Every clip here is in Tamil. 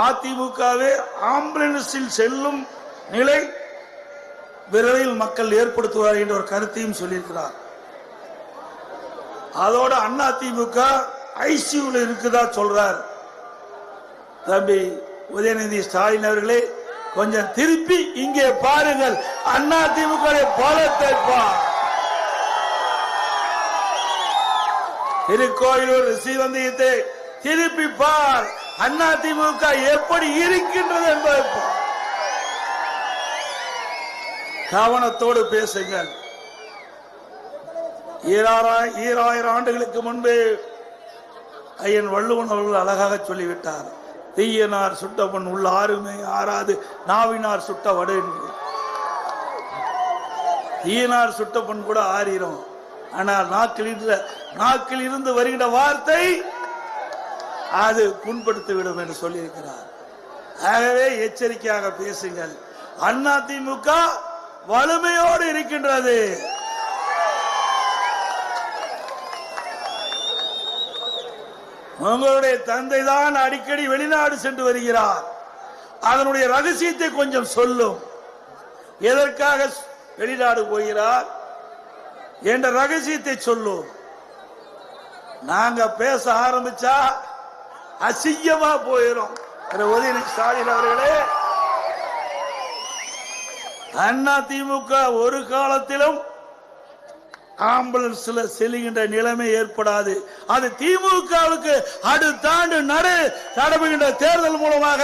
அதிமுகவே ஆம்புலன்ஸில் செல்லும் நிலை விரைவில் மக்கள் ஏற்படுத்துவார் என்ற ஒரு கருத்தையும் சொல்லியிருக்கிறார். அதோட அண்ணா திமுக ஐசியூல இருக்குதா சொல்றார். தம்பி உதயநிதி ஸ்டாலின் அவர்களே கொஞ்சம் திருப்பி இங்கே பாருங்கள். அண்ணா திமுக பலத்தை திருக்கோயிலூர் ஸ்ரீவந்தியத்தை திருப்பி பார். அண்ணா திமுக எப்படி இருக்கின்றது என்பதை கவனத்தோடு பேசுங்கள். ஈராயிரம் ஈராயிரம் ஆண்டுகளுக்கு முன்பே ஐயன் வள்ளுவன் அவர்கள் அழகாக சொல்லிவிட்டார். தீயனார் சுட்டவன் உள்ள ஆறுமே ஆறாது நாவினார் சுட்ட வடு என்று. தீயனார் சுட்டப்பன் கூட ஆறிரும். ஆனால் நாக்கில் நாக்கில் இருந்து வருகிற வார்த்தை அது புண்படுத்திவிடும் என்று சொல்லியிருக்கிறார். ஆகவே எச்சரிக்கையாக பேசுங்கள். அண்ணா திமுக வலிமையோடு இருக்கின்றது. உங்களுடைய தந்தை தான் அடிக்கடி வெளிநாடு சென்று வருகிறார். அதனுடைய ரகசியத்தை கொஞ்சம் சொல்லும். எதற்காக வெளிநாடு போகிறார் என்ற ரகசியத்தை சொல்லும். நாங்க பேச ஆரம்பிச்சா அசிங்கமா போயிடும் உதயநிதி ஸ்டாலின் அவர்களே அண்ணா திமுக ஒரு காலத்திலும் ஆம்புலன்ஸ்ல செல்லுகின்ற நிலைமை ஏற்படாது. அது திமுகவுக்கு அடுத்த ஆண்டு நடு நடைபெறுகின்ற தேர்தல் மூலமாக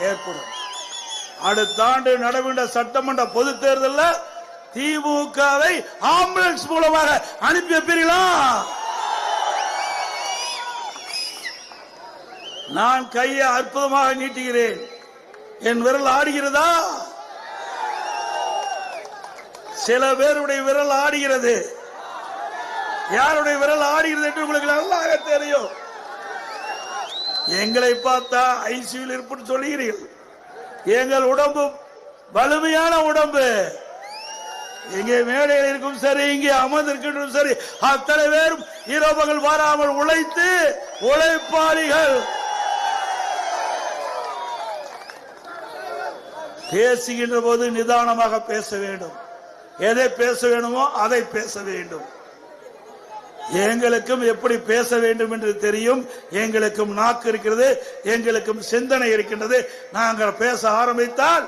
ஏற்படும். அடுத்த ஆண்டு சட்டமன்ற பொது தேர்தலில் திமுகவை ஆம்புலன்ஸ் மூலமாக அனுப்பி வைப்பீர்களா? நான் கையை அற்புதமாக நீட்டுகிறேன். என் விரல் ஆடுகிறதா? சில பேருடைய விரல் ஆடுகிறது. யாருடைய விரல் ஆடுகிறது என்று உங்களுக்கு நல்லாக தெரியும். எங்களை பார்த்தா ஐசியூவில் இருப்புன்னு சொல்லுகிறீர்கள். எங்கள் உடம்பு வலிமையான உடம்பு. இங்கே மேடையில் இருக்கும் சரி இங்கே அமர்ந்திருக்கின்றும் சரி அத்தனை பேரும் இரவுகள் வராமல் உழைத்து உழைப்பாளிகள். பேசுகின்ற போது நிதானமாக பேச வேண்டும். எதை பேச வேண்டுமோ அதை பேச வேண்டும். எங்களுக்கும் எப்படி பேச வேண்டும் என்று தெரியும். எங்களுக்கும் நாக்கு இருக்கிறது. எங்களுக்கும் சிந்தனை இருக்கின்றது. நாங்கள் பேச ஆரம்பித்தால்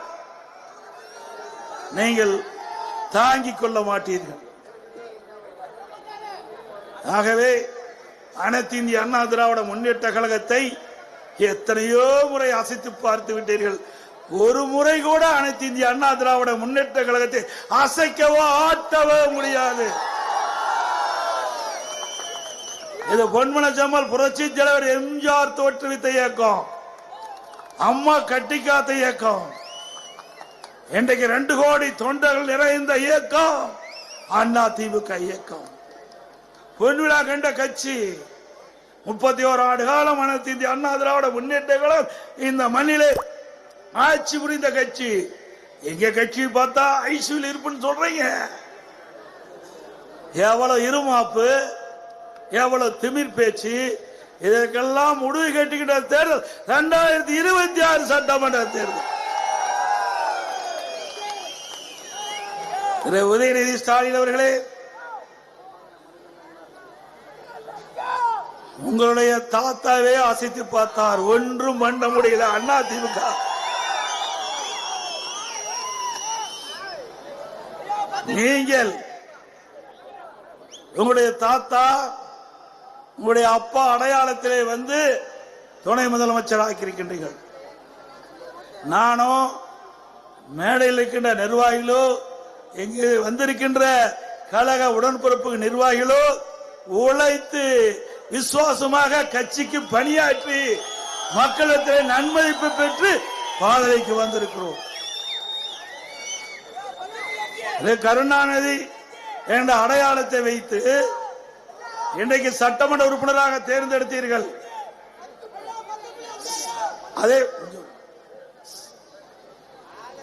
நீங்கள் தாங்கிக் கொள்ள மாட்டீர்கள். ஆகவே அனைத்து இந்திய அண்ணா திராவிட முன்னேற்ற கழகத்தை எத்தனையோ முறை அசைத்து பார்த்து விட்டீர்கள். ஒரு முறை கூட அனைத்து இந்திய அண்ணா திராவிட முன்னேற்ற கழகத்தை அசைக்கவோ ஆட்டவோ முடியாது. இது பொன்மன ஜம்மல் புரட்சி தலைவர் எம்ஜிஆர் தோற்றுவித்த இயக்கம். அம்மா கட்டிக்காத்த இயக்கம். இன்றைக்கு ரெண்டு கோடி தொண்டர்கள் நிறைந்த இயக்கம். அண்ணா திமுக இயக்கம். பொன்விழா கண்ட கட்சி. முப்பத்தி ஓரு ஆண்டு காலம் அனைத்து இந்திய அண்ணா திராவிட முன்னேற்ற கழகம் இந்த மண்ணிலே ஆட்சி புரிந்த கட்சி. எங்க கட்சி பார்த்தா ஐசியூல இருப்புன்னு சொல்றீங்க. எவ்வளவு இருமாப்பு எவ்வளவு திமிர் பேச்சு இதற்கெல்லாம் முடிவு கட்டிக்கிட்ட தேர்தல் இரண்டாயிரத்தி இருபத்தி ஆறு சட்டமன்ற தேர்தல். திரு உதயநிதி ஸ்டாலின் அவர்களே உங்களுடைய தாத்தாவே அசைத்து பார்த்தார். ஒன்றும் பண்ண முடியல. அண்ணா திமுக. நீங்கள் உங்களுடைய தாத்தா உங்களுடைய அப்பா அடையாளத்திலே வந்து துணை முதலமைச்சர் ஆக்கியிருக்கின்றீர்கள். நானும் மேடையில் இருக்கின்ற நிர்வாகிகளோ இங்கு வந்திருக்கின்ற கழக உடன்பிறப்பு நிர்வாகிகளோ உழைத்து விசுவாசமாக கட்சிக்கு பணியாற்றி மக்களிடத்தில் நன்மதிப்பு பெற்று பாதலைக்கு வந்திருக்கிறோம். இது கருணாநிதி என்ற அடையாளத்தை வைத்து இன்றைக்கு சட்டமன்ற உறுப்பினராக தேர்ந்தெடுத்தீர்கள். அதே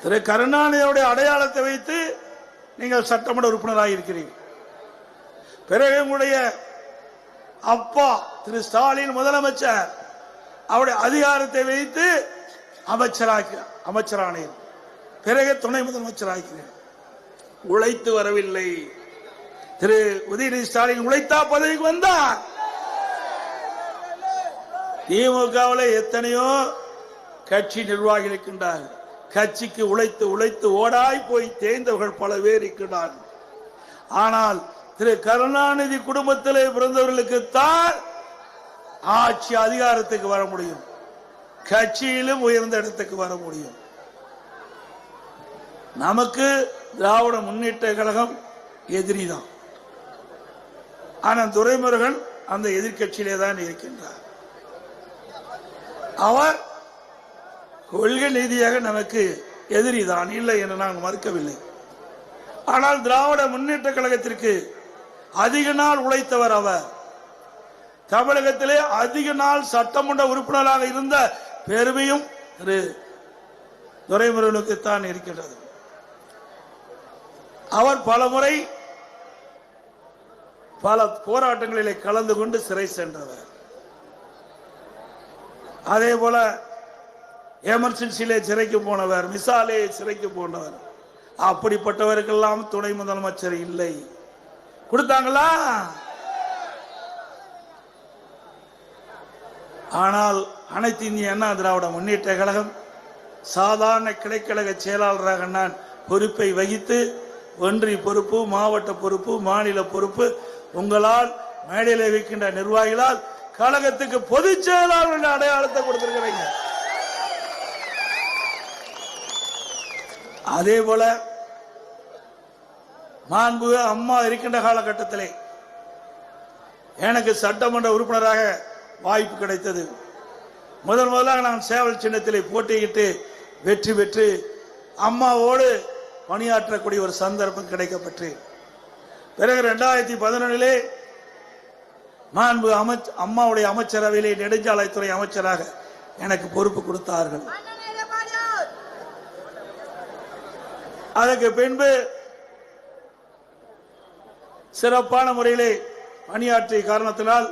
திரு கருணாநிதியுடைய அடையாளத்தை வைத்து நீங்கள் சட்டமன்ற உறுப்பினராக இருக்கிறீர்கள். பிறகு உங்களுடைய அப்பா திரு ஸ்டாலின் முதலமைச்சர் அவருடைய அதிகாரத்தை வைத்து அமைச்சராக அமைச்சரானேன் பிறகு துணை முதலமைச்சராகிறேன் உழைத்து வரவில்லை. திரு உதயநிதி ஸ்டாலின் உழைத்தா பதவிக்கு வந்தார். திமுகவில் எத்தனையோ கட்சி நிர்வாகி இருக்கின்றார்கள். கட்சிக்கு உழைத்து உழைத்து ஓடாய் போய் தேய்ந்தவர்கள் பல பேர் இருக்கின்றார்கள். ஆனால் திரு கருணாநிதி குடும்பத்திலே பிறந்தவர்களுக்கு தான் ஆட்சி அதிகாரத்துக்கு வர முடியும். கட்சியிலும் உயர்ந்த இடத்துக்கு வர முடியும். நமக்கு திராவிட முன்னேற்ற கழகம் எதிரி தான் ஆனால் துரைமுருகன் அந்த எதிர்கட்சியிலே தான் இருக்கின்றார். அவர் கொள்கை ரீதியாக நமக்கு எதிரி தான் இல்லை என்று நான் மறுக்கவில்லை. ஆனால் திராவிட முன்னேற்ற கழகத்திற்கு அதிக நாள் உழைத்தவர் அவர். தமிழகத்திலே அதிக நாள் சட்டமன்ற உறுப்பினராக இருந்த பெருமையும் திரு துரைமுருகனுக்குத்தான் இருக்கின்றது. அவர் பல முறை பல போராட்டங்களிலே கலந்து கொண்டு சிறை சென்றவர். அதே போல எமர்ஜென்சியிலே சிறைக்கு போனவர் மிசாலே சிறைக்கு போனவர். அப்படிப்பட்டவருக்கெல்லாம் துணை முதலமைச்சர் இல்லை. கொடுத்தாங்களா? ஆனால் அனைத்து இந்திய அண்ணா திராவிட முன்னேற்ற கழகம் சாதாரண கிளைக்கழக செயலாளராக நான் பொறுப்பை வகித்து ஒன்றிய பொறுப்பு மாவட்ட பொறுப்பு மாநில பொறுப்பு உங்களால் மேடையில் வைக்கின்ற நிர்வாகிகளால் கழகத்துக்கு பொதுச் செயலாளர் அடையாளத்தை கொடுத்திருக்கிறீங்க. அதே போல மாண்பு அம்மா இருக்கின்ற காலகட்டத்திலே எனக்கு சட்டமன்ற உறுப்பினராக வாய்ப்பு கிடைத்தது. முதன் முதலாக நான் சேவல் சின்னத்திலே போட்டியிட்டு வெற்றி பெற்று அம்மாவோடு பணியாற்றக்கூடிய ஒரு சந்தர்ப்பம் கிடைக்கப்பட்டு பிறகு ரெண்டாயிரத்தி பதினொன்றிலே மாண்பு அமைச்ச அம்மாவுடைய அமைச்சரவையிலே நெடுஞ்சாலைத்துறை அமைச்சராக எனக்கு பொறுப்பு கொடுத்தார்கள். அதற்கு பின்பு சிறப்பான முறையிலே பணியாற்றிய காரணத்தினால்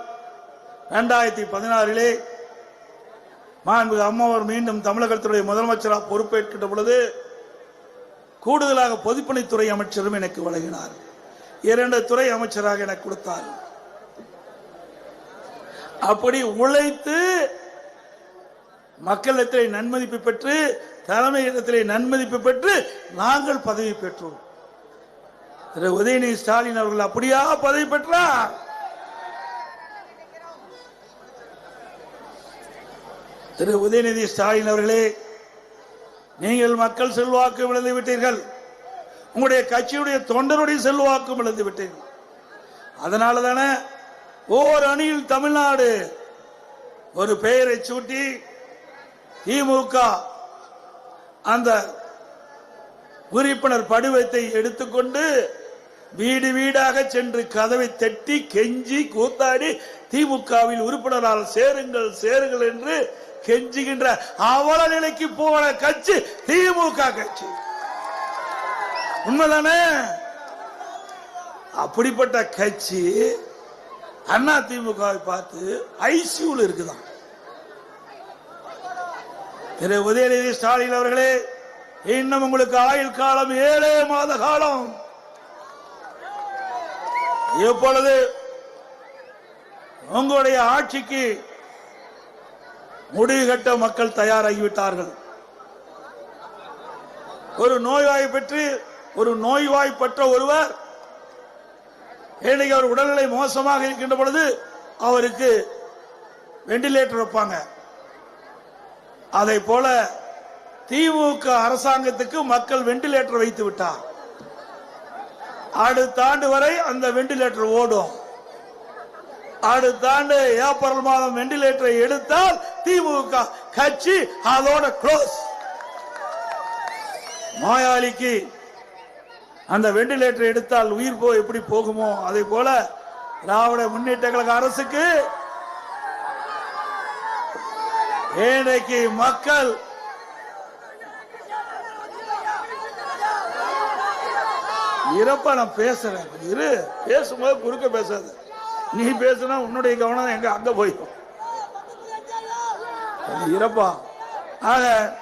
இரண்டாயிரத்தி பதினாறிலே மாண்பு அம்மாவர் மீண்டும் தமிழகத்துடைய முதலமைச்சராக பொறுப்பேற்கின்ற பொழுது கூடுதலாக பொதுப்பணித்துறை அமைச்சரும் எனக்கு வழங்கினார். இரண்டு துறை அமைச்சராக எனக்கு கொடுத்தார். அப்படி உழைத்து மக்களிடத்திலே நன்மதிப்பு பெற்று தலைமையிடத்திலே நன்மதிப்பு பெற்று நாங்கள் பதவி பெற்றோம். திரு உதயநிதி ஸ்டாலின் அவர்கள் அப்படியா பதவி பெற்றார்? திரு உதயநிதி ஸ்டாலின் அவர்களே நீங்கள் மக்கள் செல்வாக்கு விழுந்துவிட்டீர்கள் உங்களுடைய கட்சியுடைய தொண்டருடைய செல்வாக்கும் விழுந்துவிட்டீர்கள் அதனால தானே ஒவ்வொரு அணியில் தமிழ்நாடு ஒரு பெயரை சூட்டி திமுக அந்த உறுப்பினர் படிவத்தை எடுத்துக்கொண்டு வீடு வீடாக சென்று கதவை தட்டி கெஞ்சி கூத்தாடி திமுகவில் உறுப்பினரால் சேருங்கள் சேருங்கள் என்று கெஞ்சுகின்ற அவல நிலைக்கு போன கட்சி திமுக கட்சி. உண்மைதானே? அப்படிப்பட்ட கட்சி அண்ணா திமுகவை பார்த்து ஐசியூல இருக்குதான். திரு உதயநிதி ஸ்டாலின் அவர்களே இன்னும் உங்களுக்கு ஆயுள் காலம் ஏழே மாத காலம். இப்பொழுது உங்களுடைய ஆட்சிக்கு முடிவு கட்ட மக்கள் தயாராகிவிட்டார்கள். ஒரு நோய்வாய் பெற்று ஒரு நோய்வாய்ப்பற்ற ஒருவர் இன்னைக்கு அவர் உடல்நிலை மோசமாக இருக்கின்ற பொழுது அவருக்கு வெண்டிலேட்டர் வைப்பாங்க. அதை போல திமுக அரசாங்கத்துக்கு மக்கள் வெண்டிலேட்டர் வைத்து விட்டார். அடுத்த ஆண்டு வரை அந்த வெண்டிலேட்டர் ஓடும். அடுத்த ஆண்டு ஏப்ரல் மாதம் வெண்டிலேட்டரை எடுத்தால் திமுக கட்சி அதோட க்ளோஸ் நோயாளிக்கு அந்த வெண்டிலேட்டர் எடுத்தால் உயிர் போ எப்படி போகுமோ அதே போல திராவிட முன்னேற்ற கழக அரசுக்கு இன்றைக்கு மக்கள் இறப்பா நான் பேசுறேன். கொஞ்சம் இரு. பேசும்போது குறுக்க பேசாது. நீ பேசுனா உன்னுடைய கவனம் எங்க? அங்க போயிடும் இறப்பா. ஆக